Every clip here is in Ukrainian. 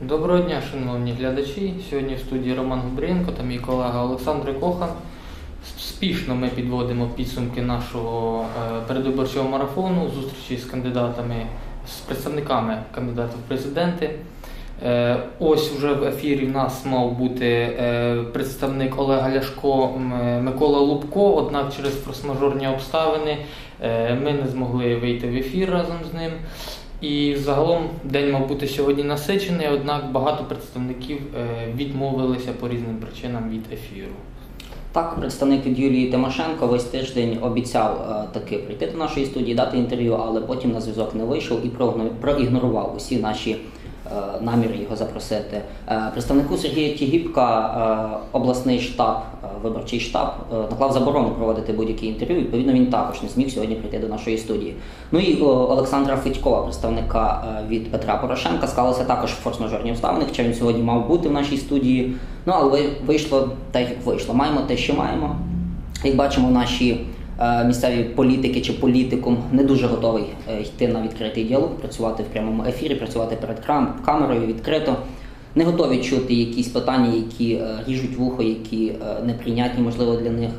Доброго дня, шановні глядачі. Сьогодні в студії Роман Губрієнко та мій колега Олександр Кохан. Спішно ми підводимо підсумки нашого е, передвиборчого марафону, зустрічі з кандидатами, з представниками кандидатів в президенти. Е, Ось вже в ефірі в нас мав бути е, представник Олега Ляшко Микола Лубко, однак через форс-мажорні обставини ми не змогли вийти в ефір разом з ним. І загалом день мав бути сьогодні насичений, однак багато представників е, відмовилися по різним причинам від ефіру. Так, представник від Юлії Тимошенко весь тиждень обіцяв е, таки прийти до нашої студії, дати інтерв'ю, але потім на зв'язок не вийшов і проігнорував усі наші е, наміри його запросити. Е, представнику Сергія Тігіпка е, обласний штаб, виборчий штаб наклав заборону проводити будь-які інтерв'ю. Відповідно, він також не зміг сьогодні прийти до нашої студії. Ну і Олександра Федькова, представника від Петра Порошенка, склалися також форс-мажорні обставини, хоча він сьогодні мав бути в нашій студії. Ну але вийшло так, як вийшло. Маємо те, що маємо. Як бачимо, наші місцеві політики чи політикум не дуже готовий е, йти на відкритий діалог, працювати в прямому ефірі, працювати перед камерою відкрито. Не готові чути якісь питання, які е, ріжуть вухо, які е, неприйнятні, можливо, для них.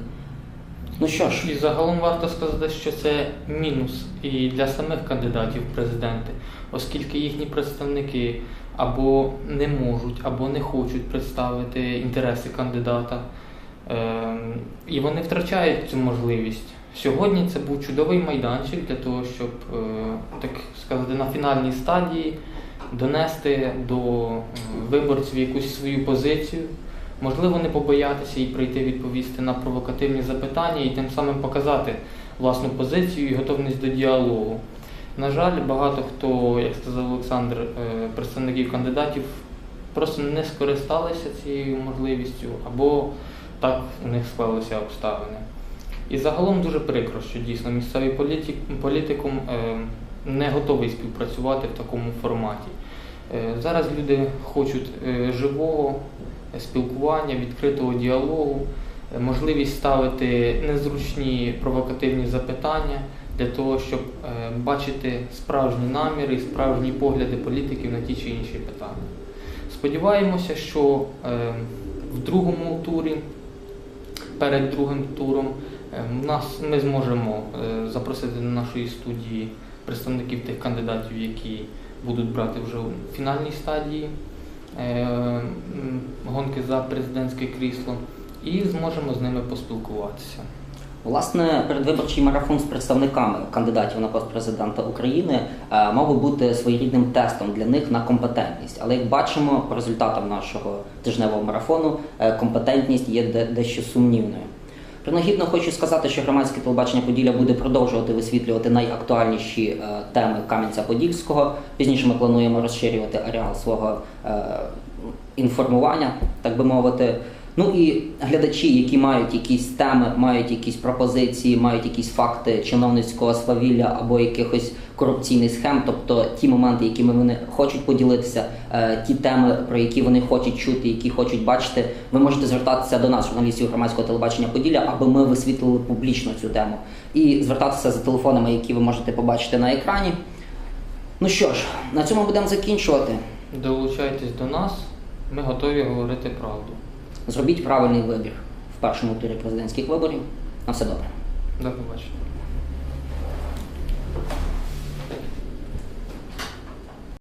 Ну що ж, І загалом варто сказати, що це мінус і для самих кандидатів в президенти, оскільки їхні представники або не можуть, або не хочуть представити інтереси кандидата, і вони втрачають цю можливість. Сьогодні це був чудовий майданчик для того, щоб е, так сказати на фінальній стадії донести до е, виборців якусь свою позицію. Можливо, не побоятися і прийти відповісти на провокативні запитання і тим самим показати власну позицію і готовність до діалогу. На жаль, багато хто, як сказав Олександр, е, представників кандидатів просто не скористалися цією можливістю або так у них склалися обставини. І загалом дуже прикро, що дійсно місцевий політик, політикум е, не готовий співпрацювати в такому форматі. Е, зараз люди хочуть е, живого спілкування, відкритого діалогу, можливість ставити незручні провокативні запитання для того, щоб бачити справжні наміри і справжні погляди політиків на ті чи інші питання. Сподіваємося, що в другому турі, перед другим туром, е, нас, ми зможемо е, запросити до нашої студії представників тих кандидатів, які будуть брати вже у фінальній стадії е, гонки за президентське крісло, і зможемо з ними поспілкуватися. Власне, передвиборчий марафон з представниками кандидатів на пост президента України е, мав би бути своєрідним тестом для них на компетентність. Але як бачимо, по результатам нашого тижневого марафону е, компетентність є дещо сумнівною. Принагідно хочу сказати, що громадське телебачення Поділля буде продовжувати висвітлювати найактуальніші е, теми Кам'янця-Подільського. Пізніше ми плануємо розширювати ареал свого інформування, так би мовити. Ну і глядачі, які мають якісь теми, мають якісь пропозиції, мають якісь факти чиновницького свавілля або якихось корупційних схем, тобто ті моменти, якими вони хочуть поділитися, е, ті теми, про які вони хочуть чути, які хочуть бачити, ви можете звертатися до нас, журналістів громадського телебачення Поділля, аби ми висвітлили публічно цю тему, і звертатися за телефонами, які ви можете побачити на екрані. Ну що ж, на цьому будемо закінчувати. Долучайтесь до нас, ми готові говорити правду. Зробіть правильний вибір в першому турі президентських виборів. На все добре. До побачення.